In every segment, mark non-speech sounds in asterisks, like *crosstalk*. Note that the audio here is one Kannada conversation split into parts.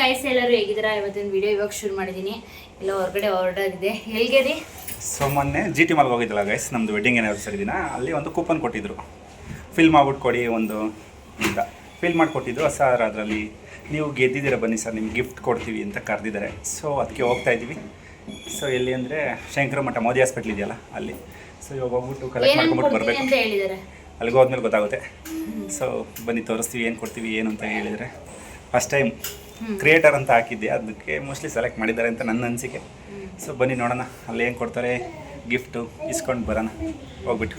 ಗೈಸ್ ಎಲ್ಲರೂ ಹೇಗಿದ್ದೀರಾ? ಇವತ್ತಿನ ವಿಡಿಯೋ ಇವಾಗ ಶುರು ಮಾಡಿದ್ದೀನಿ. ಎಲ್ಲ ಹೊರಗಡೆ ಆರ್ಡರ್ ಇದೆ ಎಲ್ಲಿಗೆ ರೀ ಸೊ ಮೊನ್ನೆ ಜಿ ಟಿ ಮಾಲ್ಗೆ ಹೋಗಿದ್ದಲ್ಲ ಗೈಸ್ ನಮ್ಮದು ವೆಡ್ಡಿಂಗ್ ಆ್ಯನಿವರ್ಸರಿ ದಿನ. ಅಲ್ಲಿ ಒಂದು ಕೂಪನ್ ಕೊಟ್ಟಿದ್ರು. ಫಿಲ್ ಮಾಡ್ಬಿಟ್ಟು ಕೊಡಿ ಒಂದು ಅಂತ. ಫಿಲ್ ಮಾಡಿಕೊಟ್ಟಿದ್ರು ಸರ್ ಅದರಲ್ಲಿ ನೀವು ಗೆದ್ದಿದ್ದೀರ ಬನ್ನಿ ಸರ್ ನಿಮ್ಗೆ ಗಿಫ್ಟ್ ಕೊಡ್ತೀವಿ ಅಂತ ಕರೆದಿದ್ದಾರೆ. ಸೊ ಅದಕ್ಕೆ ಹೋಗ್ತಾ ಇದ್ದೀವಿ. ಸೊ ಎಲ್ಲಿ ಅಂದರೆ ಶಂಕರ ಮಠ ಮೋದಿ ಹಾಸ್ಪಿಟ್ಲ್ ಇದೆಯಲ್ಲ ಅಲ್ಲಿ. ಸೊ ಇವಾಗ ಹೋಗ್ಬಿಟ್ಟು ಕಲೆಕ್ಟ್ ಮಾಡ್ಕೊಂಡು ಮಾಡ್ಕೊಂಬಿಟ್ಟು ಬರಬೇಕು. ಅಲ್ಲಿಗೆ ಹೋದ್ಮೇಲೆ ಗೊತ್ತಾಗುತ್ತೆ. ಸೊ ಬನ್ನಿ ತೋರಿಸ್ತೀವಿ ಏನು ಕೊಡ್ತೀವಿ ಏನು ಅಂತ ಹೇಳಿದರೆ ಫಸ್ಟ್ ಟೈಮ್ ಕ್ರಿಯೇಟರ್ ಅಂತ ಹಾಕಿದ್ದೆ. ಅದಕ್ಕೆ ಮೋಸ್ಟ್ಲಿ ಸೆಲೆಕ್ಟ್ ಮಾಡಿದ್ದಾರೆ ಅಂತ ನನ್ನ ಅನಿಸಿಕೆ. ಸೊ ಬನ್ನಿ ನೋಡೋಣ. ಅಲ್ಲಿ ಏನು ಕೊಡ್ತಾರೆ? ಗಿಫ್ಟು ಇಸ್ಕೊಂಡು ಬರೋಣ. ಹೋಗ್ಬಿಟ್ಟು.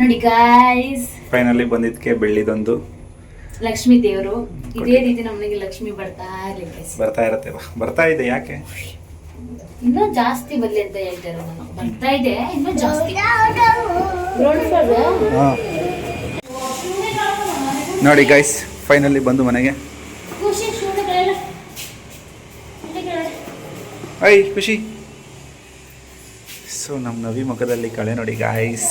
ನೋಡಿ ಗಾಯ್ಸ್ ಫೈನಲಿ ಬಂದಿದ್ದಕ್ಕೆ ಬೆಳ್ಳಿದೊಂದು. ಲಕ್ಷ್ಮಿ ದೇವರು. ಇದೇ ರೀತಿ ನಮಗೆ ಲಕ್ಷ್ಮಿ ಬರ್ತಾ ಇರಲಿ ಗೈಸ್ ಬರ್ತಾ ಇರುತ್ತೆ. ಬಾ. ಬರ್ತಾ ಇದೆ ಯಾಕೆ? ಇನ್ನೂ ಜಾಸ್ತಿ ಬರ್ಲಿ ಅಂತ ಹೇಳ್ತಾರೆ ನಾನು. ಬರ್ತಾ ಇದೆ ಇನ್ನೂ ಜಾಸ್ತಿ? ನೋಡಿ ಗೈಸ್ ಫೈನಲಿ ಬಂದು ಮನೆಗೆ. ಐ ಖುಷಿ. ಸೊ ನಮ್ಮ ನವಿ ಮುಖದಲ್ಲಿ ಕಳೆ ನೋಡಿ ಗಾಯ್ಸ್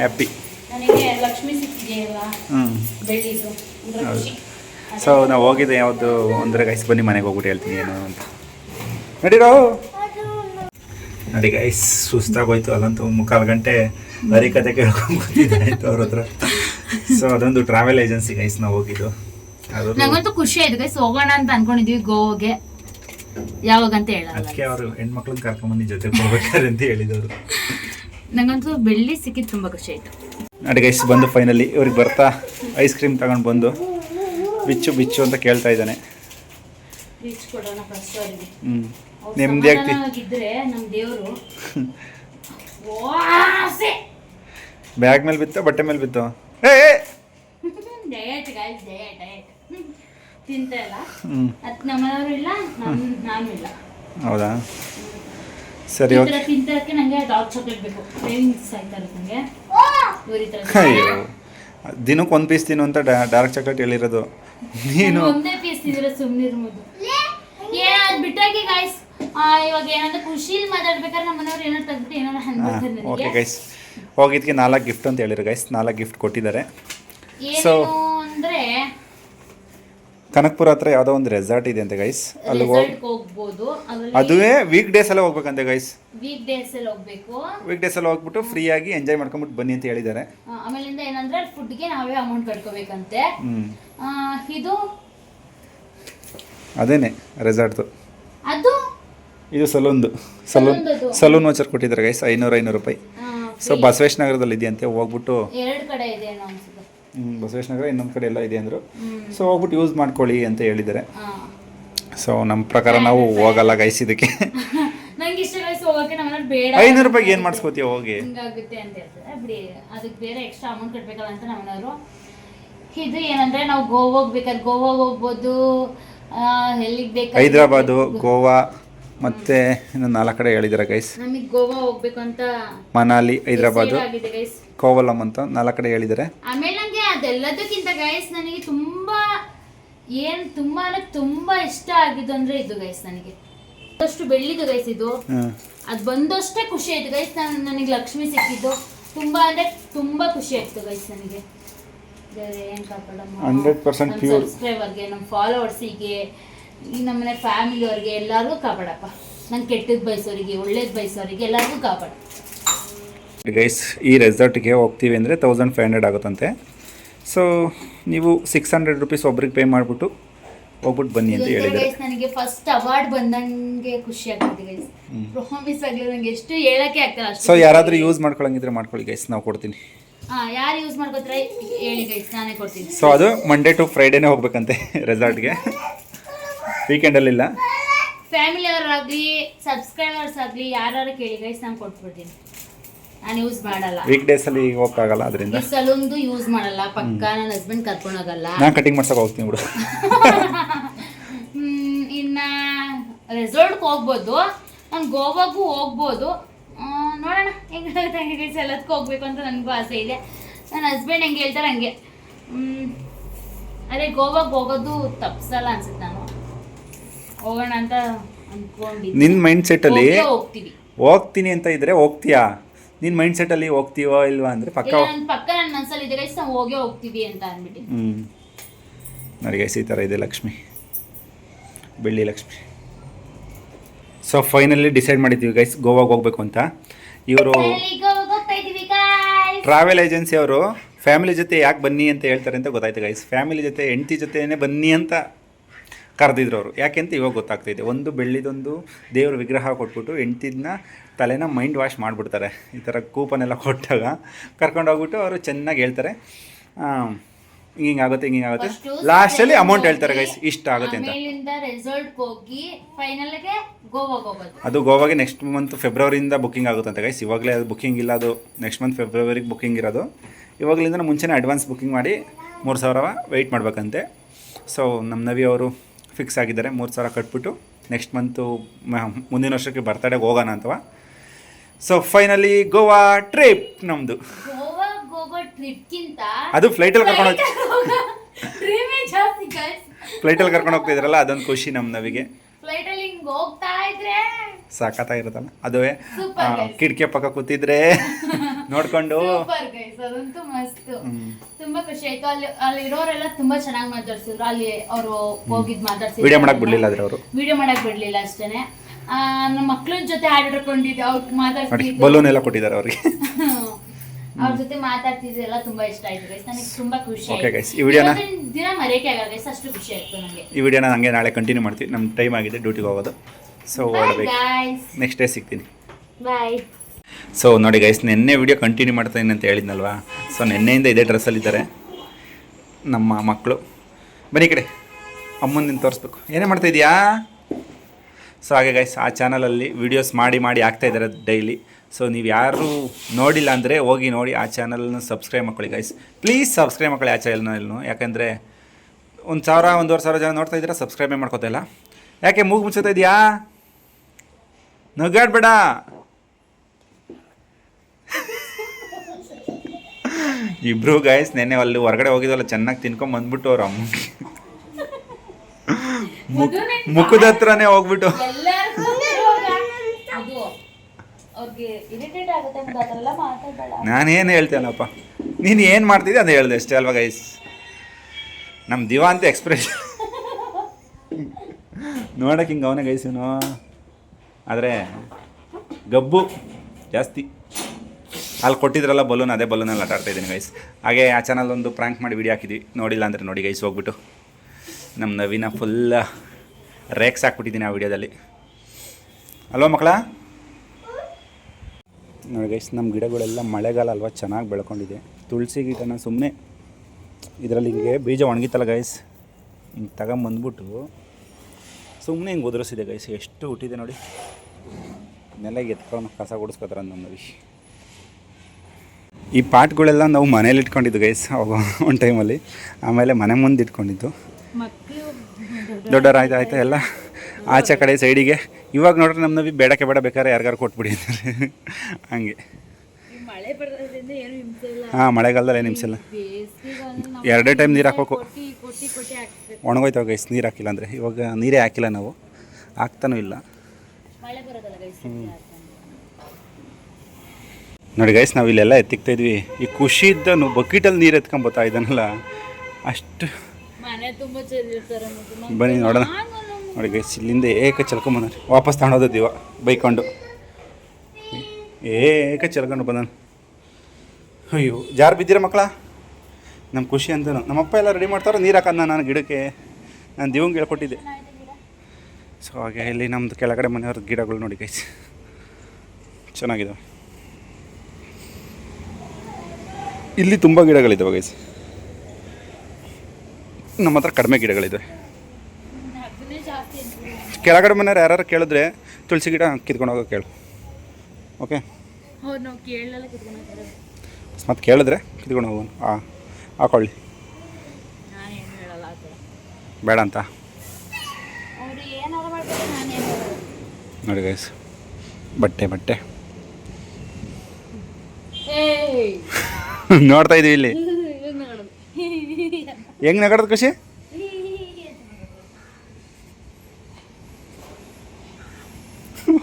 ಹ್ಯಾಪಿ. ಸೊ ನಾವು ಹೋಗಿದ್ದೆ ಯಾವುದು ಅಂದರೆ ಗೈಸ್ ಬನ್ನಿ ಮನೆಗೆ ಹೋಗ್ಬಿಟ್ಟು ಹೇಳ್ತೀನಿ ಏನು ಅಂತ. ನಡೀರೋ? ನೋಡಿ ಗೈಸ್ ಸುಸ್ತಾಗೋಯ್ತು ಅಲ್ಲಂತೂ ಮುಕ್ಕಾಲು ಗಂಟೆ ಹರಿಕತೆ ಕೇಳ್ಕೊಂಡು ಕೇಳ್ಕೊಂಡ್ ಆಯ್ತು ಅವ್ರ ಹತ್ರ. ಸೊ ಅದೊಂದು ಟ್ರಾವೆಲ್ ಏಜೆನ್ಸಿ ಗೈಸ್ ನಾವು ಹೋಗಿದ್ದು. ನಂಗಂತೂ ಖುಷಿ ಆಯ್ತು ಗೈಸ್ ಹೋಗೋಣ ಅಂತ ಅನ್ಕೊಂಡಿದ್ವಿ ಗೋವಾಗೆ. ಯಾವಾಗ ಅಂತ ಹೇಳ ಅದಕ್ಕೆ ಅವರು ಹೆಣ್ಮಕ್ಳನ್ನ ಕರ್ಕೊಂಬಂದು ಜೊತೆ ಹೋಗ್ಬೇಕಾದ್ರೆ ಅಂತ ಹೇಳಿದವರು. ನಂಗಂತೂ ಬೆಳ್ಳಿ ಸಿಕ್ಕಿದ್ ತುಂಬಾ ಖುಷಿ ಆಯ್ತು. ನೋಡಿ ಗೈಸ್ ಬಂದು ಫೈನಲಿ ಇವ್ರಿಗೆ ಬರ್ತಾ ಐಸ್ ಕ್ರೀಮ್ ತಗೊಂಡು ಬಂದು ಬಿಚ್ಚು ಬಿಚ್ಚು ಅಂತ ಕೇಳ್ತಾ ಇದ್ದಾನೆ. ಹ್ಞೂ ನೆಮ್ಮದಿಯಾಗ್ತಿ ಆಗ್ತಿ. ದೇವರು *laughs* ಬ್ಯಾಗ್ ಮೇಲೆ ಬಿತ್ತ ಬಟ್ಟೆ ಮೇಲೆ ಬಿತ್ತ? ಏ ಏ! Diet guys diet diet. ತಿಂತ ಇಲ್ಲ ಹ್ಞೂ ಅದ್ ಇಲ್ಲ ನಮ್ ನಾನು ಇಲ್ಲ. ಹೌದಾ? ಸರಿ ಓಕೆ ತರ ತಿಂತಕ್ಕೆ ನಂಗೆ ಡಾರ್ಕ್ ಚಾಕ್ಲೇಟ್ ಬೇಕು. ಕ್ರೇವಿಂಗ್ಸ್ ಆಯ್ತಾ ಇರುತ್ತೆ ನಂಗೆ? ಇವ್ರ ಅಯ್ಯೋ. ದಿನಕ್ಕೆ ಒಂದು ಪೀಸ್ ತಿನ್ನು ಅಂತ ಡಾರ್ಕ್ ಚಾಕ್ಲೇಟ್ ಹೇಳಿರೋದು. ನೀನು ಒಂದೇ ಪೀಸ್ ತಿಂದ್ರೆ ಸುಮ್ಮನಿರ್ಬೋದು ಏ ಅದ್ ಬಿಟ್ಟಾಗಿ ಗಾಯ್ಸ್ ಇವಾಗ ಏನಂದ್ರೆ ಖುಷಿಲ್ ಮಾತಾಡ್ಬೇಕಾದ್ರೆ ನಮ್ಮ ಮನೆಯವ್ರು ಏನೋ ತೆಗ್ದು ಏನೋ ಹಾಂ ಅನ್ಬೇಕು ಓಕೆ ಗೈಸ್ ಹೋಗಿದ್ಕೆ ನಾಲ್ಕು ಗಿಫ್ಟ್ ಅಂತ ಹೇಳಿರು ಗೈಸ್ ನಾಲ್ಕು ಗಿಫ್ಟ್ ಕೊಟ್ಟಿದ್ದಾರೆ. ಸೊ ಅಂದ್ರೆ ಕನಕ್ಪುರ ಹತ್ರ ಯಾವುದೋ ಒಂದು ರೆಸಾರ್ಟ್ ಇದೆ ಅಂತೆ ಗೈಸ್ ಅಲ್ಲಿ ಹೋಗಿ ರೆಸಾರ್ಟ್ ಹೋಗ್ಬೋದು. ಅದುವೇ ವೀಕ್ ಡೇಸ್ ಎಲ್ಲ ಹೋಗ್ಬೇಕಂತೆ ಗೈಸ್ ವೀಕ್ ಡೇಸ್ ಅಲ್ಲಿ ಹೋಗ್ಬೇಕು. ವೀಕ್ ಡೇಸಲ್ಲಿ ಹೋಗ್ಬಿಟ್ಟು ಫ್ರೀಯಾಗಿ ಎಂಜಾಯ್ ಮಾಡ್ಕೊಂಬಿಟ್ಟು ಬನ್ನಿ ಅಂತ ಹೇಳಿದ್ದಾರೆ. ಆಮೇಲಿಂದ ಏನಂದ್ರೆ ಫುಡ್ಗೆ ನಾವೇ ಅಮೌಂಟ್ ಕಟ್ಕೋಬೇಕಂತೆ. ಇದು ಅದೇನೆ ರೆಸಾರ್ಟ್ದು ಅದು ಇದು ಸಲೂನ್ದು. ಸಲೂನ್. ಸಲೂನ್ ವಾಚರ್ ಕೊಟ್ಟಿದ್ದಾರೆ ಗೈಸ್ ಐನೂರು ಐನೂರು ರೂಪಾಯಿ. ಸೊ ಬಸವೇಶ್ ನಗರದಲ್ಲಿ ಇದೆಯಂತೆ ಹೋಗ್ಬಿಟ್ಟು ಎರಡು ಕಡೆ ಇದೆ ಏನೋ ಅನ್ಸುತ್ತೆ. ಬಸವೇಶ್ ನಗರ ಇನ್ನೊಂದು ಕಡೆ ಎಲ್ಲ ಇದೆ ಅಂದರು. ಸೊ ಹೋಗ್ಬಿಟ್ಟು ಯೂಸ್ ಮಾಡ್ಕೊಳ್ಳಿ ಅಂತ ಹೇಳಿದ್ದಾರೆ. ಸೊ ನಮ್ಮ ಪ್ರಕಾರ ನಾವು ಹೋಗಲ್ಲ ಗೈಸ್ ಇದಕ್ಕೆ. *laughs* ನಂಗೆ ಇಷ್ಟ ಹೋಗಕ್ಕೆ ನಮ್ಮನ್ನ ಬೇಡ ಐನೂರು ರೂಪಾಯಿಗೆ ಏನು ಮಾಡಿಸ್ಕೋತೀಯ ಹೋಗಿ. ಹಿಂಗಾಗುತ್ತೆ ಅಂತ ಹೇಳ್ತಾರೆ. ಬಿಡಿ ಅದಕ್ಕೆ ಬೇರೆ ಎಕ್ಸ್ಟ್ರಾ ಅಮೌಂಟ್ ಕಟ್ಬೇಕಲ್ಲ ಅಂತ ನಮ್ಮನವರು ಇದು ಏನಂದ್ರೆ ನಾವು ಗೋವಾ ಹೋಗ್ಬೇಕಾದ್ರೆ ಗೋವಾ ಹೋಗ್ಬೋದು ಎಲ್ಲಿಗೆ ಬೇಕು ಬೇಕಾದ್ರೆ ಹೈದ್ರಾಬಾದು ಗೋವಾ ಮತ್ತೆ ಇನ್ನು ನಾಲ್ಕು ಕಡೆ ಹೇಳಿದ್ದಾರೆ ಗೈಸ್ ನಮಗೆ ಗೋವಾ ಹೋಗ್ಬೇಕು ಅಂತ ಮನಾಲಿ ಹೈದರಾಬಾದ್ decide ಆಗಿದೆ ಗೈಸ್ ಕೋವಲಂ ಅಂತ ನಾಲ್ಕು ಕಡೆ ಹೇಳಿದ್ದಾರೆ. ಆಮೇಲೆ ನಂಗೆ ಅದೆಲ್ಲದಕ್ಕಿಂತ ಗೈಸ್ ನನಗೆ ತುಂಬಾ ಏನ್ ತುಂಬಾ ಅಂದ್ರೆ ತುಂಬಾ ಇಷ್ಟ ಆಗಿದ್ದು ಅಂದ್ರೆ ಇದು ಗೈಸ್ ನನಗೆ. ಅಷ್ಟು ಬೆಳ್ಳಿದು ಗೈಸ್ ಇದು. ಅದು ಬಂದಷ್ಟೇ ಖುಷಿ ಆಯ್ತು ಗೈಸ್ ನಾನು ನನಗೆ ಲಕ್ಷ್ಮಿ ಸಿಕ್ಕಿದ್ದು. ತುಂಬಾ ಅಂದ್ರೆ ತುಂಬಾ ಖುಷಿ ಆಯ್ತು ಗೈಸ್ ನನಗೆ. ದೇವ್ರೇ ಏನ್ ಕಾಪಾಡಮ್ಮ? 100% pure. ಸಬ್ಸ್ಕ್ರೈಬರ್ಗೆ ನಮ್ಮ ಫಾಲೋವರ್ಸಿಗೆ ಈ ನಮ್ಮನೆ ಫ್ಯಾಮಿಲಿ ಅವ್ರಿಗೆ ಎಲ್ಲರಿಗೂ ಕಾಪಾಡಪ್ಪ. ನಂಗೆ ಕೆಟ್ಟದ್ದು ಬಯಸೋರಿಗೆ ಒಳ್ಳೇದು ಬಯಸೋರಿಗೆ ಎಲ್ಲರಿಗೂ ಕಾಪಾಡ. ಗೈಸ್ ಈ ರೆಸಾರ್ಟ್ಗೆ ಹೋಗ್ತೀವಿ ಅಂದರೆ ತೌಸಂಡ್ ಫೈವ್ ಹಂಡ್ರೆಡ್ ಆಗುತ್ತಂತೆ. ಸೊ ನೀವು ಸಿಕ್ಸ್ ಹಂಡ್ರೆಡ್ ರುಪೀಸ್ ಒಬ್ರಿಗೆ ಪೇ ಮಾಡಿಬಿಟ್ಟು ಹೋಗ್ಬಿಟ್ಟು ಬನ್ನಿ ಅಂತ ಹೇಳಿದ್ದಾರೆ. ನನಗೆ ಫಸ್ಟ್ ಅವಾರ್ಡ್ ಬಂದಂಗೆ ಖುಷಿ ಆಗ್ತಿದೆ ಗೈಸ್ ಪ್ರಾಮಿಸ್ ಆಗಲಿ ನನಗೆ ಎಷ್ಟು ಹೇಳಕ್ಕೆ ಆಗ್ತಲ್ಲ ಅಷ್ಟು ಸೊ ಯಾರಾದರೂ ಯೂಸ್ ಮಾಡ್ಕೊಳಂಗಿದ್ರೆ ಮಾಡ್ಕೊಳ್ಳಿ ಗೈಸ್ ನಾವು ಕೊಡ್ತೀನಿ. ಹಾಂ ಯಾರು ಯೂಸ್ ಮಾಡ್ಕೋತಾರೆ ಹೇಳಿ ಗೈಸ್ ನಾನೇ ಕೊಡ್ತೀನಿ. ಸೊ ಅದು ಮಂಡೇ ಟು ಫ್ರೈಡೇನೇ ಹೋಗ್ಬೇಕಂತೆ *laughs* ರೆಸಾರ್ಟ್ಗೆ ವೀಕೆಂಡಲ್ಲಿಲ್ಲ ಫ್ಯಾಮಿಲಿ ಅವರಾಗ್ಲಿ ಸಬ್ಸ್ಕ್ರೈಬರ್ಸ್ ಆಗಲಿ ಯಾರು ಕೇಳಿ ಗೈಸ್ ನಾನು ಕೊಟ್ಬಿಡ್ತೀನಿ. ನಾನು ಯೂಸ್ ಮಾಡಲ್ಲ. ವೀಕ್ ಡೇಸ್ ಅಲ್ಲಿ ಹೋಗಕ್ಕಾಗಲ್ಲ ಅದರಿಂದ ಸಲೂನ್ದು ಯೂಸ್ ಮಾಡಲ್ಲ ಪಕ್ಕ ನನ್ನ ಹಸ್ಬೆಂಡ್ ಕರ್ಕೊಂಡು ಹೋಗಲ್ಲ. ನಾನು ಕಟಿಂಗ್ ಮಾಡ್ಸೋಕೆ ಹೋಗ್ತೀನಿ ಬಿಡು. *laughs* ಇನ್ನ ರೆಸಾರ್ಟ್ಗೆ ಹೋಗ್ಬೋದು. ನಾನು ಗೋವಾಗೂ ಹೋಗ್ಬೋದು. ನೋಡೋಣ ಹೆಂಗಾಗುತ್ತೆ ಹಂಗೆ ಗೈಸ್ ಎಲ್ಲದಕ್ಕೂ ಹೋಗ್ಬೇಕು ಅಂತ ನನಗೂ ಆಸೆ ಇದೆ. ನನ್ನ ಹಸ್ಬೆಂಡ್ ಹೆಂಗೆ ಹೇಳ್ತಾರೆ ಹಂಗೆ. ಅದೇ ಗೋವಾಗೆ ಹೋಗೋದು ತಪ್ಸಲ್ಲ ಅನ್ಸುತ್ತೆ ಹೋಗೋಣ ಅಂತ ನಿನ್ನ ಮೈಂಡ್ ಸೆಟ್ಟಲ್ಲಿ ಹೋಗೇ ಹೋಗ್ತೀವಿ? ಹೋಗ್ತೀನಿ ಅಂತ ಇದ್ರೆ ಹೋಗ್ತೀಯಾ? ನಿನ್ನ ಮೈಂಡ್ ಸೆಟ್ಟಲ್ಲಿ ಹೋಗ್ತೀವೋ ಇಲ್ವಾ ಅಂದ್ರೆ ಪಕ್ಕ ಇಲ್ಲ ನನ್ನ ಪಕ್ಕ ನನ್ನ ಇದೆ ಗೈಸ್ ನಾವು ಹೋಗೇ ಹೋಗ್ತೀವಿ ಅಂತ ಅಂದ್ಬಿಟ್ಟು ಹ್ಞೂ ನನಗೆ ಗೈಸ್ ಈ ಥರ ಇದೆ Lakshmi. Belli Lakshmi. So finally decide ಮಾಡಿದ್ದೀವಿ ಗೈಸ್ ಗೋವಾಗೆ ಹೋಗ್ಬೇಕು ಅಂತ. ಇವರು ಹೋಗ್ತಾ ಇದೀವಿ guys. ಟ್ರಾವೆಲ್ ಏಜೆನ್ಸಿ ಅವರು ಫ್ಯಾಮಿಲಿ ಜೊತೆ ಯಾಕೆ ಬನ್ನಿ ಅಂತ ಹೇಳ್ತಾರೆ ಅಂತ ಗೊತ್ತಾಯ್ತು ಗೈಸ್ ಫ್ಯಾಮಿಲಿ ಜೊತೆ ಹೆಂಡತಿ ಜೊತೆನೇ ಬನ್ನಿ ಅಂತ ಕರೆದಿದ್ರು ಅವರು ಯಾಕೆಂತ ಇವಾಗ ಗೊತ್ತಾಗ್ತಿದೆ. ಒಂದು ಬೆಳ್ಳಿದೊಂದು ದೇವ್ರ ವಿಗ್ರಹ ಕೊಟ್ಬಿಟ್ಟು ಹೆಂಡ್ತಿದ್ನ ತಲೆನ ಮೈಂಡ್ ವಾಶ್ ಮಾಡಿಬಿಡ್ತಾರೆ. ಈ ಥರ ಕೂಪನ್ ಎಲ್ಲ ಕೊಟ್ಟಾಗ ಕರ್ಕೊಂಡು ಹೋಗ್ಬಿಟ್ಟು ಅವರು ಚೆನ್ನಾಗಿ ಹೇಳ್ತಾರೆ. ಹಿಂಗೆ ಆಗುತ್ತೆ ಹಿಂಗೆ ಆಗುತ್ತೆ. ಲಾಸ್ಟಲ್ಲಿ ಅಮೌಂಟ್ ಹೇಳ್ತಾರೆ ಗೈಸ್ ಇಷ್ಟ ಆಗುತ್ತೆ ಅಂತ. ಆಮೇಲಿಂದ ರೆಸಾರ್ಟ್ ಹೋಗಿ ಫೈನಲ್ಗೆ ಗೋವಾಗೆ ಹೋಗೋದು. ಅದು ಗೋವಾಗೆ ನೆಕ್ಸ್ಟ್ ಮಂತ್ ಫೆಬ್ರವರಿಯಿಂದ ಬುಕ್ಕಿಂಗ್ ಆಗುತ್ತೆ ಅಂತ ಗೈಸ್ ಇವಾಗಲೇ ಅದು ಬುಕ್ಕಿಂಗ್ ಇಲ್ಲ ಅದು ನೆಕ್ಸ್ಟ್ ಮಂತ್ ಫೆಬ್ರವರಿಗೆ ಬುಕ್ಕಿಂಗ್ ಇರೋದು. ಇವಾಗಲಿಂದ ಮುಂಚೆನೇ ಅಡ್ವಾನ್ಸ್ ಬುಕ್ಕಿಂಗ್ ಮಾಡಿ ಮೂರು ಸಾವಿರ ವೆಯ್ಟ್ ಮಾಡಬೇಕಂತೆ. ಸೊ ನಮ್ಮ ನವಿ ಅವರು ಫಿಕ್ಸ್ ಆಗಿದ್ದಾರೆ ಮೂರು ಸಾವಿರ ಕಟ್ಬಿಟ್ಟು ನೆಕ್ಸ್ಟ್ ಮಂತು ಮುಂದಿನ ವರ್ಷಕ್ಕೆ ಬರ್ತಡೆಗೆ ಹೋಗೋಣ ಅಂತವ? ಸೊ ಫೈನಲಿ ಗೋವಾ ಟ್ರಿಪ್ ನಮ್ಮದು ಅದು ಫ್ಲೈಟಲ್ಲಿ ಕರ್ಕೊಂಡು ಫ್ಲೈಟಲ್ಲಿ ಕರ್ಕೊಂಡು ಹೋಗ್ತಿದ್ರಲ್ಲ ಅದೊಂದು ಖುಷಿ ನಮ್ಮ ನವಿಗೆ. ಸಾಕತ್ತಾಗಿರುತ್ತಲ್ಲ ಅದುವೇ. ಕಿಟಕಿ ಪಕ್ಕ ಕೂತಿದ್ರೆ *laughs* ನೋಡ್ಕೊಂಡು. ಸೂಪರ್ ಗೈಸ್ ಅದಂತೂ ಮಸ್ತ್. ತುಂಬಾ ಖುಷಿ ಆಯ್ತು. ಅಲ್ಲಿ ಅಲ್ಲಿ ಇರೋರೆಲ್ಲ ತುಂಬಾ ಚೆನ್ನಾಗಿ ಮಾತಾಡ್ಸಿದ್ರು. ಅಲ್ಲಿ ಅವರು ಹೋಗಿದ್ ಮಾತಾಡ್ಸಿದ್ರು. ವಿಡಿಯೋ ಮಾಡಕ್ ಬಿಡ್ಲಿಲ್ಲ ಆದ್ರೆ ಅವರು. ವಿಡಿಯೋ ಮಾಡಕ್ ಬಿಡ್ಲಿಲ್ಲ ಅಷ್ಟೇನೆ. ನಮ್ಮ ಮಕ್ಳ ಜೊತೆ ಆಡಿಕೊಂಡಿದ್ದೆ ಅವ್ರ ಮಾತಾಡ್ತಿದ್ದು. ಬಲೂನ್ ಎಲ್ಲ ಕೊಟ್ಟಿದ್ದಾರೆ ಅವ್ರಿಗೆ. *laughs* ಅವ್ರ ಜೊತೆ ಮಾತಾಡ್ತಿದ್ದೆ. ಎಲ್ಲ ತುಂಬಾ ಇಷ್ಟ ಆಯ್ತು ಗೈಸ್ ನನಗೆ ತುಂಬಾ ಖುಷಿ ಓಕೆ ಗೈಸ್ ಈ ವಿಡಿಯೋನ- ದಿನ ಮರೆಯಕ್ಕೆ ಆಗಲ್ಲ ಗೈಸ್ ಅಷ್ಟು ಖುಷಿ ಆಯ್ತು ನನಗೆ. ಈ ವಿಡಿಯೋನ ಹಂಗೆ ನಾಳೆ ಕಂಟಿನ್ಯೂ ಮಾಡ್ತೀನಿ ನಮ್ಮ ಟೈಮ್ ಆಗಿದೆ ಡ್ಯೂಟಿಗೆ ಹೋಗೋದು. ಸೊ ಬಾಯ್ ಹೊರಡಬೇಕು ನೆಕ್ಸ್ಟ್ ಡೇ ಸಿಗ್ತೀನಿ. ಬಾಯ್ ಸೊ ನೋಡಿ ಗೈಸ್ ನಿನ್ನೆ ವಿಡಿಯೋ ಕಂಟಿನ್ಯೂ ಮಾಡ್ತಾಯಿದ್ದೀನಿ ಅಂತ ಹೇಳಿದ್ನಲ್ವಾ? ಸೊ ನಿನ್ನೆಯಿಂದ ಇದೇ ಡ್ರೆಸ್ಸಲ್ಲಿದ್ದಾರೆ ನಮ್ಮ ಮಕ್ಕಳು ಬನ್ನಿ ಕಡೆ. ಅಮ್ಮನ ತೋರಿಸ್ಬೇಕು. ಏನೇ ಮಾಡ್ತಾ ಇದೀಯಾ? ಸೊ ಹಾಗೆ ಗೈಸ್ ಆ ಚಾನಲಲ್ಲಿ ವೀಡಿಯೋಸ್ ಮಾಡಿ ಮಾಡಿ ಆಗ್ತಾ ಇದ್ದಾರೆ ಡೈಲಿ ಸೊ ನೀವು ಯಾರು ನೋಡಿಲ್ಲ ಅಂದರೆ ಹೋಗಿ ನೋಡಿ ಆ ಚಾನಲ್ನ ಸಬ್ಸ್ಕ್ರೈಬ್ ಮಾಡ್ಕೊಳ್ಳಿ ಗೈಸ್ ಪ್ಲೀಸ್ ಸಬ್ಸ್ಕ್ರೈಬ್ ಮಾಡ್ಕೊಳ್ಳಿ ಆ ಚಾನಲ್ನೂ ಯಾಕಂದರೆ ಒಂದು ಸಾವಿರ, ಒಂದೂವರೆ ಸಾವಿರ ಜನ ನೋಡ್ತಾ ಇದ್ದೀರಾ ಸಬ್ಸ್ಕ್ರೈಬೇ ಮಾಡ್ಕೋತಾ ಇಲ್ಲ. ಯಾಕೆ ಮೂಗು ಮುಚ್ಚುತ್ತಾ ಇದೆಯಾ? ನಗಾಡ್ಬೇಡ. ಇಬ್ರು ಗಾಯ್ಸ್ ನೆನ್ನೆ ಅಲ್ಲಿ ಹೊರಗಡೆ ಹೋಗಿದ್ವಲ್ಲ ಚೆನ್ನಾಗಿ ತಿನ್ಕೊಂಡ್ ಬಂದ್ಬಿಟ್ಟು ಅವ್ರ ಅಮ್ಮ. ಮುಖ ಮುಖದ ಹತ್ರನೇ ಹೋಗ್ಬಿಟ್ಟು. ನಾನೇನು ಹೇಳ್ತೇನಪ್ಪ? ನೀನು ಏನು ಮಾಡ್ತಿದ್ದೆ ಅದು ಹೇಳ್ದೆ ಅಷ್ಟೇ ಅಲ್ವಾ ಗೈಸ್ ನಮ್ಮ ದಿವಾ ಅಂತ ಎಕ್ಸ್ಪ್ರೆಷನ್ ನೋಡಕ್ಕೆ ಹಿಂಗೆ ಅವನೇ ಗೈಸ್ ಇವನು. ಆದರೆ ಗಬ್ಬು ಜಾಸ್ತಿ. ಅಲ್ಲಿ ಕೊಟ್ಟಿದ್ರಲ್ಲ ಬಲೂನ್ ಅದೇ ಬಲೂನಲ್ಲಿ ಆಟ ಆಡ್ತಾ ಇದ್ದೀನಿ ಗೈಸ್ ಹಾಗೆ ಆ ಚಾನಲ್ ಒಂದು ಪ್ರ್ಯಾಂಕ್ ಮಾಡಿ ವಿಡಿಯೋ ಹಾಕಿದ್ವಿ. ನೋಡಿಲ್ಲ ಅಂದರೆ ನೋಡಿ ಗೈಸ್ ಹೋಗ್ಬಿಟ್ಟು. ನಮ್ಮ ನವೀನ ಫುಲ್ ರೇಕ್ಸ್ ಹಾಕ್ಬಿಟ್ಟಿದ್ದೀನಿ ಆ ವಿಡಿಯೋದಲ್ಲಿ ಅಲ್ವಾ ಮಕ್ಕಳ? ನೋಡಿ ಗೈಸ್ ನಮ್ಮ ಗಿಡಗಳೆಲ್ಲ ಮಳೆಗಾಲ ಅಲ್ವಾ ಚೆನ್ನಾಗಿ ಬೆಳ್ಕೊಂಡಿದೆ. ತುಳಸಿ ಗಿಡನ ಸುಮ್ಮನೆ ಇದರಲ್ಲಿ ಹಿಂಗೆ ಬೀಜ ಒಣಗಿತ್ತಲ್ಲ ಗೈಸ್ ಹಿಂಗೆ ತಗೊಂಬಂದ್ಬಿಟ್ಟು ಸುಮ್ಮನೆ ಹಿಂಗೆ ಉದುರಿಸಿದೆ ಗೈಸ್ ಎಷ್ಟು ಹುಟ್ಟಿದೆ ನೋಡಿ. ನೆಲೆಗೆ ಎತ್ಕೊಂಡು ಕಸ ಗುಡಿಸ್ಕೋತಾರೆ ನಮ್ಮ ನವಿ ಈ ಪಾಟ್ಗಳೆಲ್ಲ ನಾವು ಮನೇಲಿ ಇಟ್ಕೊಂಡಿದ್ದು ಗೈಸ್ ಅವಾಗ ಒಂದು ಟೈಮಲ್ಲಿ ಆಮೇಲೆ ಮನೆ ಮುಂದೆ ಇಟ್ಕೊಂಡಿದ್ದು. ದೊಡ್ಡ ದೊಡ್ಡವ್ರು ಆಯ್ತು ಆಯ್ತಾ ಎಲ್ಲ? ಆಚೆ ಕಡೆ ಸೈಡಿಗೆ ಇವಾಗ ನೋಡ್ರಿ ನಮ್ಮ ನವಿ ಬೇಡಕ್ಕೆ ಬೇಡ ಬೇಕಾದ್ರೆ ಯಾರಿಗಾರು ಕೊಟ್ಬಿಡಿ ಅಂತಾರೆ ಹಂಗೆ ಇಲ್ಲ. ಹಾಂ ಮಳೆಗಾಲದಲ್ಲಿ ಏನು ಹಿಂಸಿಲ್ಲ ಬೇಸಿಗೆಗಾಲ ಎರಡೇ ಟೈಮ್ ನೀರು ಹಾಕೋಕು ಒಣಗೋಯ್ತಾವ ಗೈಸ್ ನೀರು ಹಾಕಿಲ್ಲ ಅಂದರೆ. ಇವಾಗ ನೀರೇ ಹಾಕಿಲ್ಲ ನಾವು. ಹಾಕ್ತಾನೂ ಇಲ್ಲ. ಹ್ಞೂ ನೋಡಿ ಗೈಸ್ ನಾವು ಇಲ್ಲೆಲ್ಲ ಎತ್ತಿಕ್ತಾ ಇದ್ವಿ. ಈ ಖುಷಿ ಇದ್ದನು ಬಕೀಟಲ್ಲಿ ನೀರು ಎತ್ಕೊಂಬತ್ತಾ ಇದ್ದಾನಲ್ಲ ಅಷ್ಟು ಬನ್ನಿ ನೋಡೋಣ. ನೋಡಿ ಗೈಸ್ ಇಲ್ಲಿಂದ ಏಕ ಚಲ್ಕೊಂಬಂದ ವಾಪಸ್ ತಗೊಂಡೋದ ದಿವ ಬೈಕೊಂಡು. ಏಕ ಚಲ್ಕೊಂಡು ಬಂದನು. ಅಯ್ಯೋ ಜಾರು ಬಿದ್ದೀರ ಮಕ್ಕಳ? ನಮ್ಮ ಖುಷಿ ಅಂತನು. ನಮ್ಮಪ್ಪ ಎಲ್ಲ ರೆಡಿ ಮಾಡ್ತಾರೆ ನೀರು ಹಾಕೋಣ ನಾನು ಗಿಡಕ್ಕೆ. ನಾನು ದಿವಂಗೆ ಹೇಳ್ಕೊಟ್ಟಿದ್ದೆ. ಸೊ ಹಾಗೆ ಇಲ್ಲಿ ನಮ್ಮದು ಕೆಳಗಡೆ ಮನೆಯವ್ರದ್ದು ಗಿಡಗಳು ನೋಡಿ ಗೈಸ್ ಚೆನ್ನಾಗಿದ್ದಾವೆ ಇಲ್ಲಿ ತುಂಬ ಗಿಡಗಳಿದ್ದಾವೆ ಗೈಸ್ ನಮ್ಮ ಹತ್ರ ಕಡಿಮೆ ಗಿಡಗಳಿದ್ದಾವೆ ಕೆಳಗಡೆ ಮನೆಯವ್ರು ಯಾರು ಕೇಳಿದ್ರೆ ತುಳಸಿ ಗಿಡ ಕಿತ್ಕೊಂಡು ಹೋಗೋ ಕೇಳು. ಓಕೆ ಮತ್ತೆ ಕೇಳಿದ್ರೆ ಕಿತ್ಕೊಂಡು ಹೋಗೋಣ. ಹಾಂ ಹಾಕೊಳ್ಳಿ. ಬೇಡ ಅಂತ? ನೋಡಿ ಗೈಸ್ ಬಟ್ಟೆ ಬಟ್ಟೆ. ನೋಡ್ತಾ ಇದೀವಿ ಇಲ್ಲಿ. ಹೆಂಗ್ ನಗಡದ ಖುಷಿ?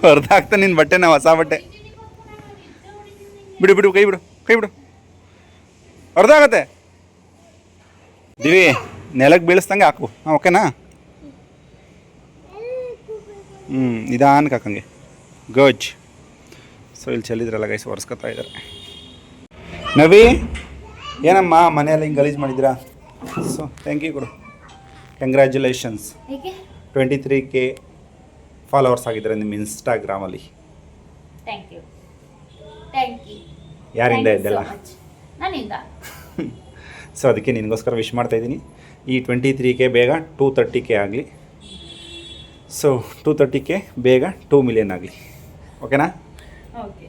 ಹೊರ್ದಾಕ್ತಾ ನಿನ್ನ ಬಟ್ಟೆ ನಾವು ಹೊಸ ಬಟ್ಟೆ. ಬಿಡು ಬಿಡು, ಕೈ ಬಿಡು ಕೈ ಬಿಡು. ಅರ್ಧ ಆಗತ್ತೆ? ದಿವಿ ನೆಲಕ್ಕೆ ಬೀಳಿಸ್ದಂಗೆ ಹಾಕು. ಓಕೆನಾ? ಹ್ಞೂ ನಿಧಾನಕ್ಕೆ ಹಾಕಂಗೆ. ಗಜ್. ಸೊ ಇಲ್ಲಿ ಚೆಲ್ಲಿದ್ರಲ್ಲ ಗೈಸ್ ಒರೆಸ್ಕೊತಾ ಇದ್ದಾರೆ. ನವಿ ಏನಮ್ಮ ಮನೆಯಲ್ಲಿ ಹಿಂಗೆ ಗಲೀಜು ಮಾಡಿದ್ದೀರಾ? ಸೊ ಥ್ಯಾಂಕ್ ಯು ಕೊಡು congratulations twenty three K followers ಆಗಿದ್ದಾರೆ ನಿಮ್ಮ ಇನ್ಸ್ಟಾಗ್ರಾಮಲ್ಲಿ ಥ್ಯಾಂಕ್ ಯು ಥ್ಯಾಂಕ್ ಯು ಯಾರಿಂದ ಇದ್ದಲ್ಲ ನನ್ನಿಂದ. *laughs* ಸೊ ಅದಕ್ಕೆ ನಿನಗೋಸ್ಕರ ವಿಶ್ ಮಾಡ್ತಾ ಇದ್ದೀನಿ. ಈ ಟ್ವೆಂಟಿ ತ್ರೀ ಕೆ ಬೇಗ ಟೂ ತರ್ಟಿ ಕೆ ಆಗಲಿ. ಸೊ ಟೂ ತರ್ಟಿ ಕೆ ಬೇಗ ಟೂ ಮಿಲಿಯನ್ ಆಗಲಿ. ಓಕೆನಾ ಓಕೆ